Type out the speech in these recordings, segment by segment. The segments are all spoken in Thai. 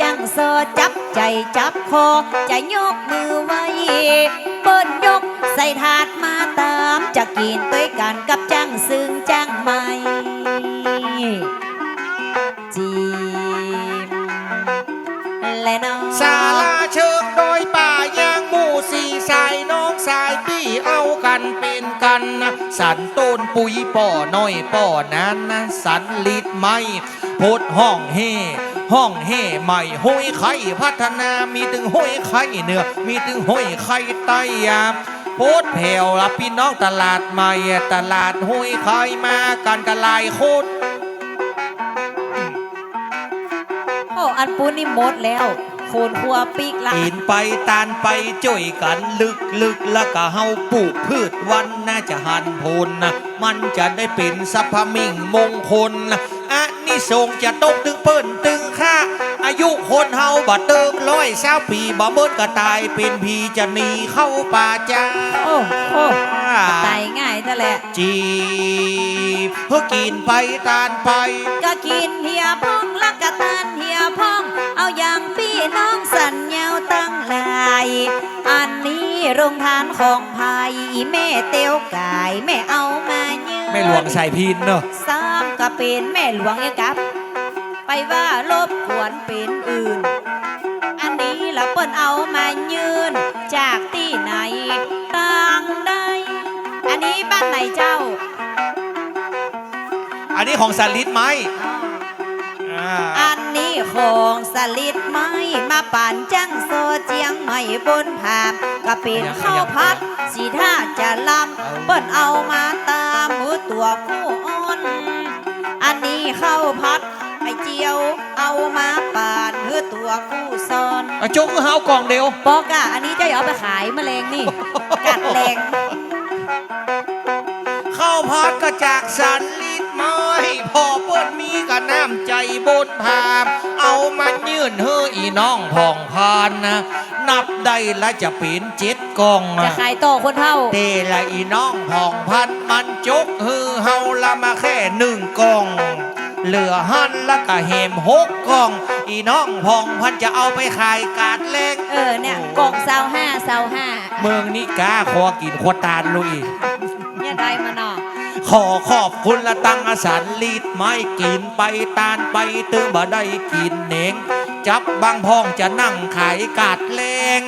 จังโซจับใจจับคอจะยกมือไว้ เปิ้นยกใส่ถาดมาตามจะกินด้วยกันกับจังซึ่งจังไม่จีมและน้องศาลาเชิงโดยป่ายางหมู่สี่สายน้องสายพี่ กันเป็นกัน สันต้นปุ๋ยป่อน้อยป่อนั้นสันลิดไม้โพดห้องเฮห้องเฮใหม่ห้อยไข่พัฒนามีถึงห้อยไข่เหนือ มีถึงห้อยไข่ใต้ยามโพดแผ่วละพี่น้องตลาดใหม่ตลาดห้อยไข่มากันกระลายโคตรโอ้อันปูนี่หมดแล้ว โคนครัวปีกละกินไปตานไปจ่อยกันลึกลึกแล้วก็เฮาปลูกพืชวันน่าจะหันพลนะมันจะได้เป็นสัพพมิ่งมงคลนะอันนี้ทรงส์จะตกตึงเปิ้นตึงค่าอายุคนเฮาบ่เติงร้อยเศร้าปีบ่เบิ้ก็ตายเป็นพีจะหนีเข้าป่าจ้าโอ้โหตายง่ายแต่แหละจีบเพื่อกินไปตานไป ก็กินเฮียพ่องลักกะตานเฮียพ่อง เอาอย่างพี่ น้องสัญญาตั้งหลาย อันนี้โรงทานของภายแม่เตียวกายแม่เอามาเยืนไม่หลวงใส่พินเนอะซ้ำก็เป็นแม่หลวงเอกครับ ไปว่าลบกวนเป็นอื่น อันนี้ละเปิ้นเอามายืน จากที่ไหนต่างใดอันนี้บ้านไหนเจ้า อันนี้ของสลิดไหมอ่าอันนี้ของสลิดไม้มาป่านจังโซเจียงใหม่บนผามก็เป็นข้าวพัดสีท่าจะลำเปิ้นเอามาตามมือตัวคู่อ่อน อันนี้ข้าวพัดไอเจียวเอามาป่านเพื่อตัวคู่ซ้อนอะจงเฮากล่องเดียวบอกอะอันนี้เจะเอาไปขายแมลงนี่ กัดแรงข้าวพัดก็จากสันลิดไม้พอเปิ้นมีก็น้ำใจ บนพามเอามันยื่นเฮ้ออีน้องผ่องพานนะนับได้และจะเป็นเจ็ดกล่องจะนะขายต่อคนเท่าเตละอีน้องผ่องพันมันจกฮือเฮาละมาแค่หนึ่งกล่อง เหลือหันแล้วก็เฮมหกกล่อง อีน้องผ่องพันจะเอาไปขายกาดเล็ก เออเนี่ยกล่องซาวห้าซาวห้าเมืองนี้กล้าคอกินขวดตาลลุยเนี่ยได้มาเนาะ ขอขอบคุณละตังอาสารลีดไม้กินไปตานไปตึงบ่ได้กินเนงจับบางพ้องจะนั่งขายกาดแรง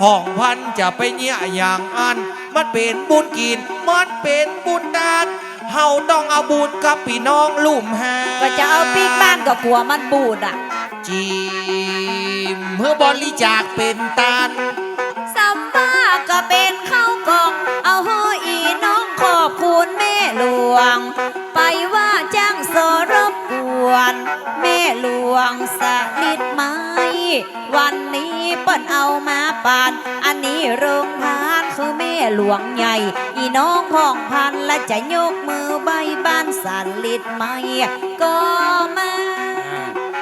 พ้องพันจะไปเนี้ยอย่างอัน มันเป็นบุญกิน มันเป็นบุญดานเฮาต้องเอาบุญกับพี่น้องลุ่มหาก็จะเอาปีกบ้านก็กลัวมันบูดอะ จีมเพื่อบริจาคเป็นตาน หลวงสลิดไม้วันนี้เปิ้นเอามาปาน อันนี้โรงทานคือแม่หลวงใหญ่ อีน้องพ่องพันและจะยกมือใบบ้านสลิดไม้ก็มา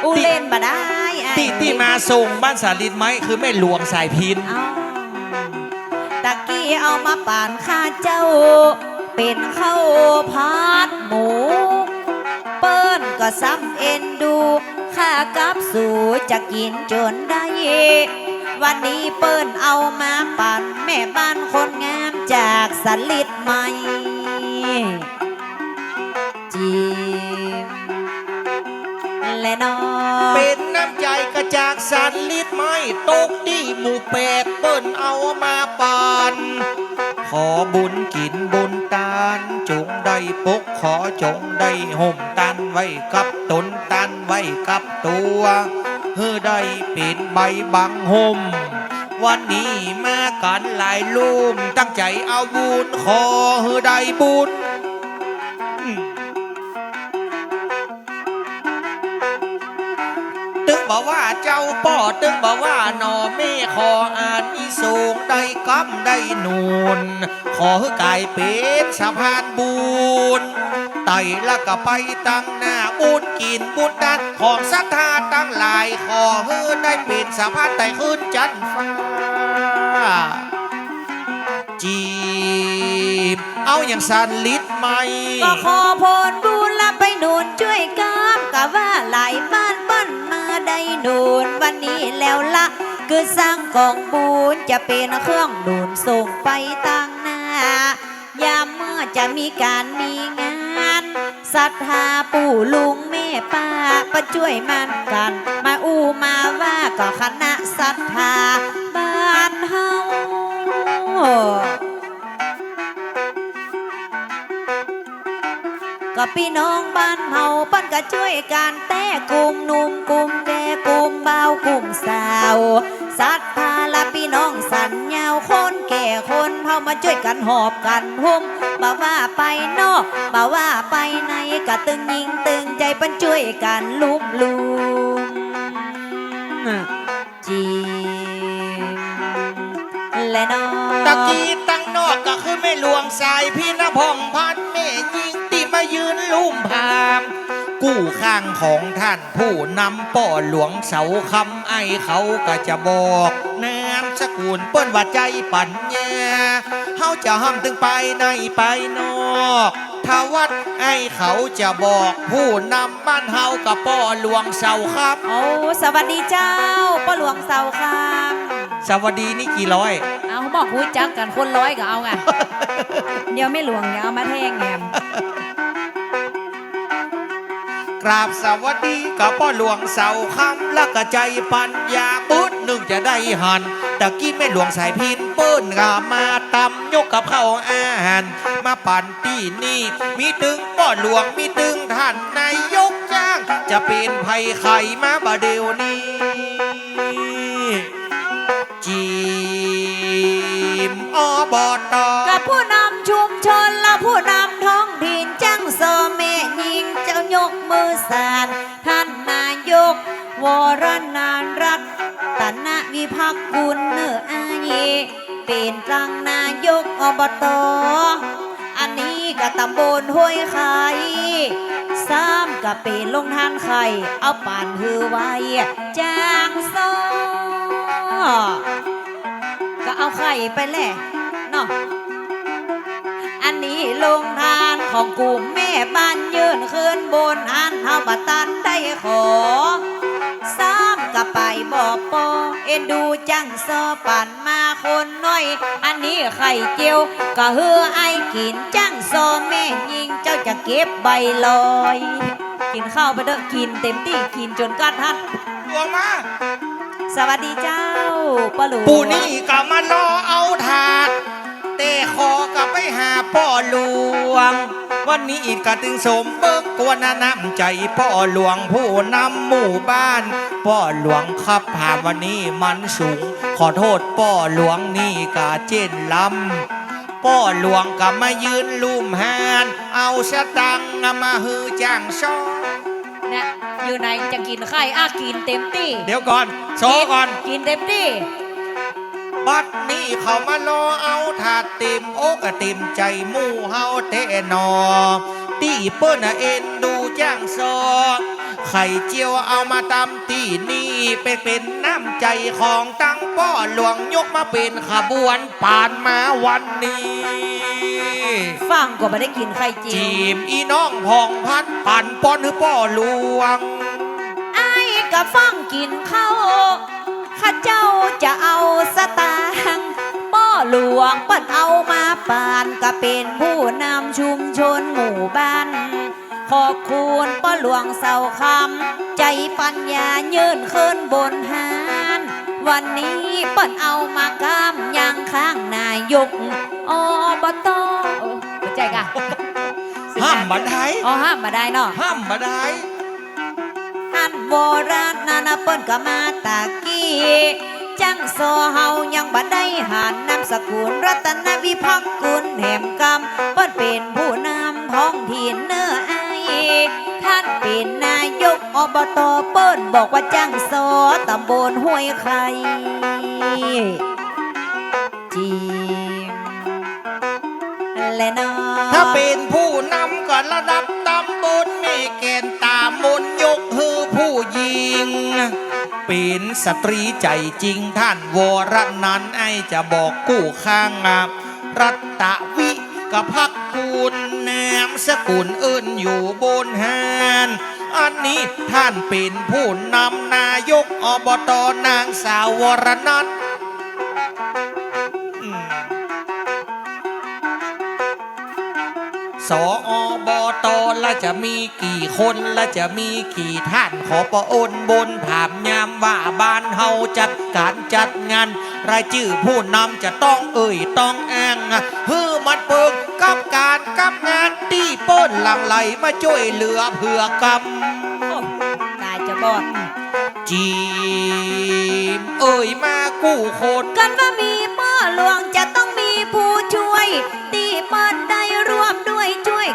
อูเล่นบ่ได้ไอ้ที่ที่มาส่งบ้านสาลิดไม้คือแม่หลวงสายพินเอาตะกี้เอามาป่านข้าเจ้า เป็นข้าวพัดหมูเปิ้น ก็ซ้ำเอ็นดูข้ากับสู่จะกินจนได้ วันนี้เปิ้นเอามาปั่นแม่บ้านคนงามจากสลิดใหม่จีมและนอเป็นน้ำใจกระจากสันลิดไม้ตกที่หมู่แปดเปิ้นเอามาปาน ขอบุญกินบุญ ตานจงได้ปกขอจงได้ห่มตันไว้กับตนตันไว้กับตัวเฮือได้เป็นใบบังห่มวันนี้มากันหลายลุ่มตั้งใจเอาบุญขอเฮือได้บุญ ป่อตึงบอกว่าหนอเม่ขออ่านอีสูงได้กำได้นูน ขอให้กายเป็นสะพานบุญไต่ล้วก็ไปตั้งหน้าบุญกินบุญดันของศรัทธาตั้งหลาย ขอให้ได้เป็นสะพานไต่ขึ้นจันทร์ฟ้าจีบเอาอย่างสันลิดไหมก็ขอพรบุญละ ได้หนุนวันนี้แล้วละ คือสร้างกองบุญจะเป็นเครื่องหนุนส่งไปตั้งหน้ายามเมื่อจะมีการมีงานศรัทธาปู่ลุงแม่ป้าประช่วยมันกัน มาอู้มาว่าก็คณะศรัทธาบ้านเฮาก็พี่น้องบ้านเฮาปั้นก็ช่วยกันแต่กลุ่มหนุ่มกลุ่ม เบากลุ่มสาวศรัทธาละพี่น้องสัญญาวคนแก่คนเฮามาช่วยกันหอบกันหุ่มบ่าว่าไปนอกบ่าว่าไปในก็ตึงยิงตึงใจปันช่วยกันลุมลุมจีและน้องตะกี้ตั้งนอกก็คือแม่ลวงสายพี่นพองพันแม่ยิงตีมายืนลุ่มพาม กู้ข้างของท่านผู้นำป่อหลวงเสาคำไอเขาก็จะบอกนามสกุลเปิ้นว่าใจปัญญาเฮาจะห้ามถึงไปในไปนอกถ้าวัดไอเขาจะบอกผู้นำบ้านเฮากับป่อหลวงเสาครับ โอ้สวัสดีเจ้าป้าหลวงเสาคามสวัสดีนี่กี่ร้อย เอาบอกพูดจักกันคนร้อยก็เอาไงเดี๋ยวไม่หลวงอย่าเอามาแทงแงม กราบสวัสดีกับพ่อหลวงเสาคำแล้วก็ใจปัญญาปุ้ดหนึ่งจะได้หันตะกี้แม่หลวงสายพินเปิ้นกามาตำยกกับเข้าอาหาร มาปั่นที่นี่ มีตึงพ่อหลวงมีตึงท่านนายกจ้าง จะเป็นภัยไข่มาบาเดียวนี้จีมอบอตอกับผู้นำชุมชนและผู้นำ มือสานท่านนายก วรนานรัตตนวิพักกุลเนื้ออาเยเป็นตังนายกอบต อันนี้ก็ตำบลห้วยไข่ซ้ำก็เป็นลงทานไข่เอาป่านฮือไว้จางโซก็เอาไข่ไปแหละเนาะ ลงทานของกลุ่มแม่บ้านยืนขึ้นบนอันเฮาบัตันได้ขอซ้ำกับไปบอกปอเอ็นดูจังซอปั่นมาคนน้อย อันนี้ไข่เจียวก็เฮือไอกินจังซอแม่ยิงเจ้าจะเก็บใบลอย กินข้าวไปเด้อกินเต็มที่กินจนกัดทันหลวงมาสวัสดีเจ้าป้าหลวงปู่นี่ก็มารอเอาถาด แต่ขอกับไปหาพ่อหลวง วันนี้อีกกะตึงสมเบิกกวนน้ำใจพ่อหลวงผู้นำหมู่บ้าน พ่อหลวงขับผ่านวันนี้มันสูง ขอโทษพ่อหลวงนี่กะเจนลำพ่อหลวงก็มายืนลุ่มหานเอาสตังค์มาฮือจ้างซ้อเนี่ยอยู่ไหนจะกินไข่อากินเต็มที่ เดี๋ยวก่อนโซก่อน กินเต็มที่ บัดนี้เขามารอเอาถาดเต็มอกอะเต็มใจหมู่เฮาเตะนอตีเปิ้นน่ะเอ็นดูจ้างซอไข่เจียวเอามาตำที่นี่เป็นเป็นน้ำใจของตั้งป้อหลวงยกมาเป็นขบวนผ่านมาวันนี้ฟังก็ไม่ได้กินไข่เจียวจีมอีน้องพองพัดปั่นป้อนให้ป้อหลวงไอ้ก็ฟังกินข้าว หลวงเปิ้นเอามาปานก็เป็นผู้นำชุมชนหมู่บ้าน ขอบคุณป้าหลวงเสาคำใจปัญญายืนขึ้นบนหานวันนี้เปิ้นเอามากำยังข้างนายกอบตโอ้เข้าใจกะห้ามบันไดอ๋อห้ามมาได้เนาะห้ามบันไดท่านโบราณนานาเปิ้นก็มาตากี้ จังโซเฮายังบ่ได้หานนามสกุลรัตนวิพักษ์กุลแหมกำเปิ้นเป็นผู้นำท้องถิ่นเนื้อไอท่านเป็นนายกอบตเปิ้นบอกว่าจังโซตำบลห้วยไข่จีและนอถ้าเป็นผู้นำก็ระดับตำบลเมเกณฑ์ตา เป็นสตรีใจจริงท่านวรนั้นไอจะบอกกู้ข้างงามรัตวิกับพักกุลแนมสกุลเอิ้นอยู่บนแฮนอันนี้ท่านเป็นผู้นำนายกอบตนางสาววรนัทสอ บตละจะมีกี่คนละจะมีกี่ท่านขอประอนบนถามยามว่าบ้านเฮาจัดการจัดงาน รายชื่อผู้นำจะต้องเอ่ยต้องอ้างฮือมันเปิกกับการกับงานที่เปิ้นหลังไหลมาช่วยเหลือเพื่อกำโอ้ตายจะบอดจีมเอ่ยมากู้คนกันว่ามีพ่อหลวงจะต้อง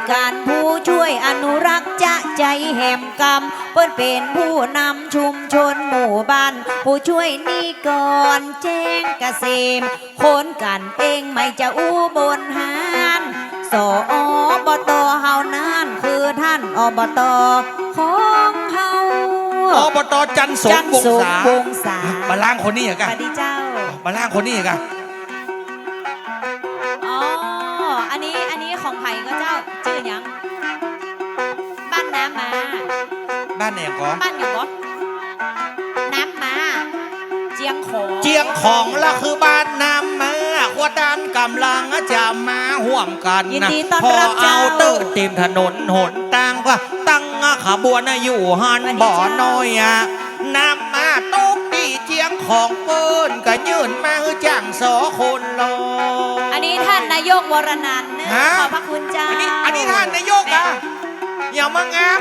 ช่วยกันผู้ช่วยอนุรักษ์จะใจแหมกรรม เปิดเป็นผู้นำชุมชนหมู่บ้าน ผู้ช่วยนี่ก่อนแจ้งเกษมคนกันเองไม่จะอู้บนหานสอบตเฮานั่นคือท่านอบตของเฮาอบตจันทร์สมจันทร์วงสมศาวงศา มาล่างคนนี้เหรอสกันวัสดีเจ้า มาล่างคนนี้เหรอกันานไหนก่อนบ้านอยู่บ่น้ำมาเจียงของเจียงของละคือบ้านน้ำมาขวดานกำลังจะมาห่วมกันยินนะดีต้อนพอรับเจ้าเอาเตอร์เต็มถนนหนตางก็ตั้งขบวนอยู่หันสวัสดีบ่อเจ้าน้อยอะน้ำมาตุกตีเจียงของเปิ้นก็ยืนมาฮือจ้างสอคนรออันนี้ท่านนายกวรนันท์เนอะฮะขอบพระคุณเจ้าอันนี้อันนี้ท่านนายกอะอย่ามางาม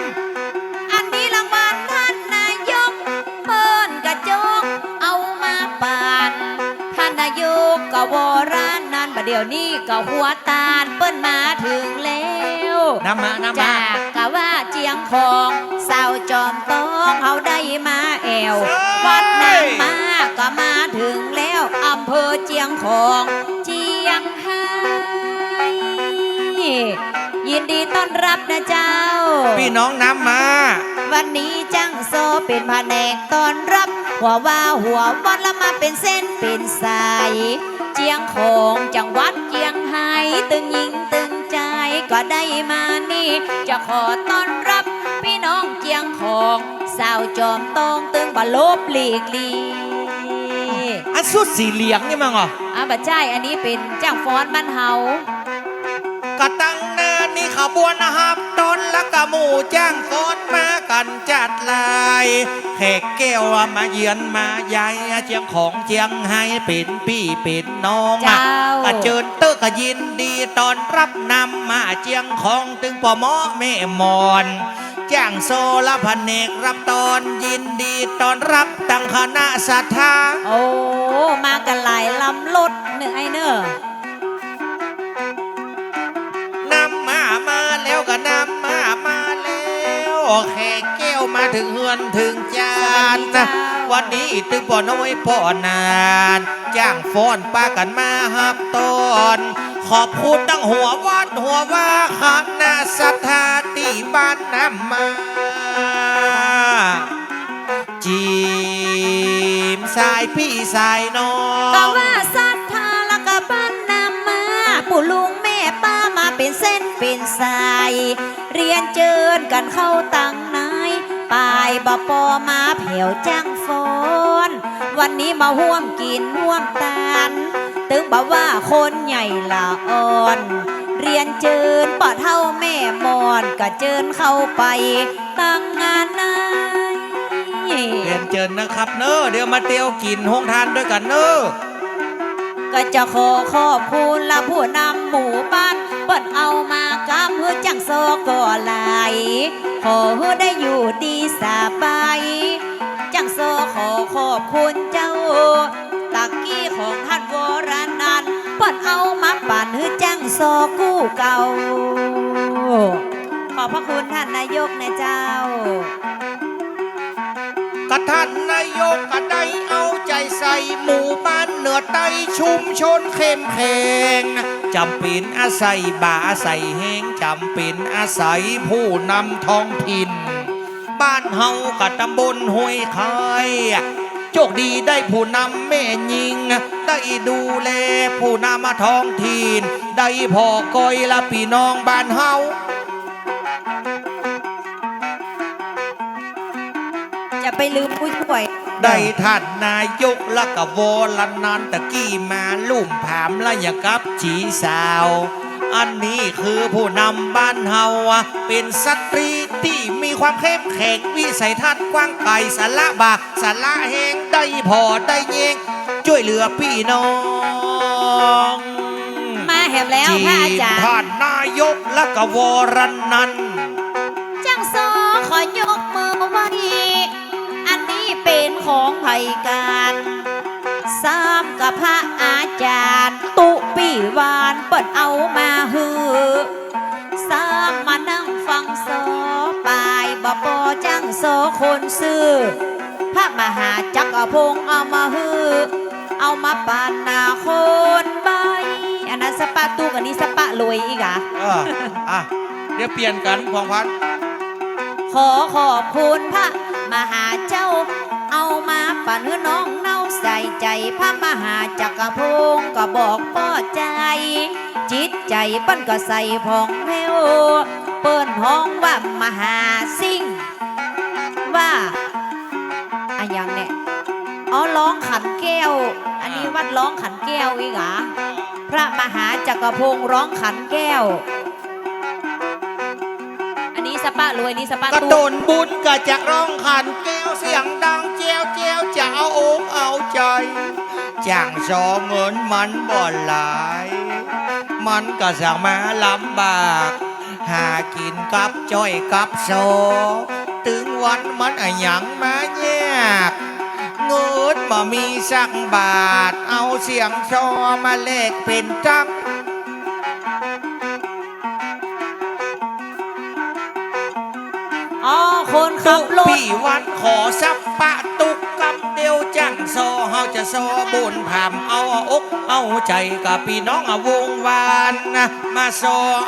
เดี๋ยวนี้ก็หัวตาลเปิ้นมาถึงแล้วน้ำมาน้ำมาจากกะว่าเจียงของสาวจอมต้องเขาได้มาแอววัดนางมาก็มาถึงแล้วอำเภอเจียงของเจียงไฮ้ยินดีต้อนรับนะเจ้า พี่น้องน้ำมา วันนี้จังโซเป็นแผนกต้อนรับ หัวว่าหัววัดแล้วมาเป็นเส้นเป็นสายเจี ยงของจังหวัดเจียงไฮ้ตึงยิงตึงใจก็ได้มานี่ จะขอต้อนรับพี่น้องเจียงของสาวจอมตองตึงบะลบหลีกลีอันสุดสีเหลียงนี่มั้งเหรออาบะจ่ายอันนี้เป็นจ้างฟ้อนบ้านเฮา กะตั้งหนานี่ขบวนหับตนและกะหมู่จ้างฟ้อนมากันจัดลายแขกแก้วมาเยือนมาใหญ่เจียงของเจียงไฮ้เป็นพี่เป็นน้องเจ้าอะเจิญเตอร์ก็ยินดีตอนรับนำมาเจียงของตึงปอหมอแม่มอนจ้างโซละพันเนกรับตอนยินดีตอนรับตั้งคณะศรัทธาโอ้มากันหลายลำรถเนื้อไอเนอะ แล้วแขกแก้วมาถึงเฮือนถึงจานนะวันนี้ตึงป่อน้อยป่อนานจ้างฟ้อนป้ากันมาฮับตอนขอบคุณตั้งหัววัดหัวว่าคณะศรัทธาที่บ้านน้ำมาจีมสายพี่สายน้องก็ว่าสัทธาแล้วก็บ้านนำมาปู่ลุงแม่ป้ามาเป็นเส้นเป็นสาย เรียนเจิญกันเข้าตังนายปลายบปอมาเผียวจ้างฟอนวันนี้มาห่วมกินห่วมตาลตึงบอกว่าคนใหญ่ละอ่อน เรียนเจิญปอเท่าแม่มอนก็เจิญเข้าไปตั้งงานนายเรียนเจิญนะครับเนอะเดี๋ยวมาเตียวกินห้องทานด้วยกันเนอะก็จะขอขอบคุณละผู้นำหมู่บ้านเปิดเอามา กำเพื่อจังโซก่อไหลายขอได้อยู่ดีสบายจังโซขอขอบคุณเจ้า ตักกี้ของท่านวรนันปิดเอามาปั่นให้จังโซกู้เก่า ขอบพระคุณท่านนายกนะเจ้ากระท่านนายกก็ได้เอาใจใส่หมู่บ้านเหนือใต้ชุมชนเข้มแข็ง จำเป็นอาศัยบ่าอาศัยแห้งจำเป็นอาศัยผู้นำท้องถิ่น บ้านเฮากับตำบลห้วยคายโชคดีได้ผู้นำแม่ยิง ได้ดูแลผู้นำท้องถิ่น ได้พอกอยละพี่น้องบ้านเฮา ไปลืมผู้ช่วย ได้ท่านนายกและกวอลันนันตะกี้มาลุ่มผามละอยกับจีสาว อันนี้คือผู้นำบ้านเฮาอะเป็นสตรีที่มีความเข้มแข็งวิสัยทัศน์กว้างไกลสาระบากสาระแหงได้พอได้เยงช่วยเหลือพี่น้องมาแหบแล้วพระอาจารย์ท่านนายกและกวอรันนันท์จังโซขอยกมือไหว้อันนี้ เป็นของไผ่การสามกับพระอาจารย์ ตุปีวานเปิดเอามาฮือสามมานั่งฟังโซปายบ่ปอจังโซคนซื้อ พระมหาจักรพงศ์เอามาฮือเอามาปานนาคนใบอันนั้นสปาตู้กันนี้สปะรวยอีกอะเอออะ เดี๋ยวเปลี่ยนกันพองพันธุ์ขอขอบคุณพระ มหาเจ้า เอามาปั่นให้น้องเน่าใส่ใจพระมหาจักรพงศ์ก็บอกป้อใจ จิตใจปั้นก็ใส่พองแผ้วเปิ้นห้องว่ามหาสิ่ง ว่าอะหยังเนี่ยอ๋อร้องขันแก้ว อันนี้วัดร้องขันแก้วอีกเหรอพระมหาจักรพงศ์ร้องขันแก้ว รวยนี่สปะกระโดนบุญก็จะร้องขันแก้วเสียงดังเจียวเจียวจะเอาอกเอาใจจางสอเงินมันบ่หลาย มันก็สั่งมาลำบาก หากินกับจ้อยกับโซถึงวันมันอะหยังมาแยกเงินบ่มีสักบาท เอาเสียงชอมาเลกเป็นจัก อ๋อคนขับรถพี่วันขอสับปะตุกกำเดียวจังโซเฮาจะโซบุญพามเอาอกเอาใจกับพี่น้องอะวงวานนะมาโซ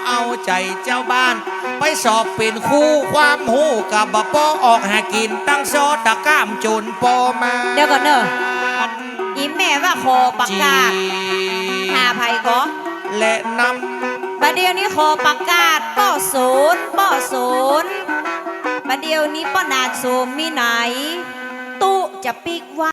เอาใจเจ้าบ้าน ไปสอบเป็นครู่ความหูกับบปอออกหากินตั้งโซตะก้ามจุนปอมาเดี๋ยวก่อนเนอะอีแม่ว่าขอประจีกาศหาภัยก็และนบัดเดียวนี้ขอประกาศป้อศูนย์ป้อศูนย์ ประเดี๋ยวนี้ป้อนาโสูมมีไหน ตู้จะปิกว่า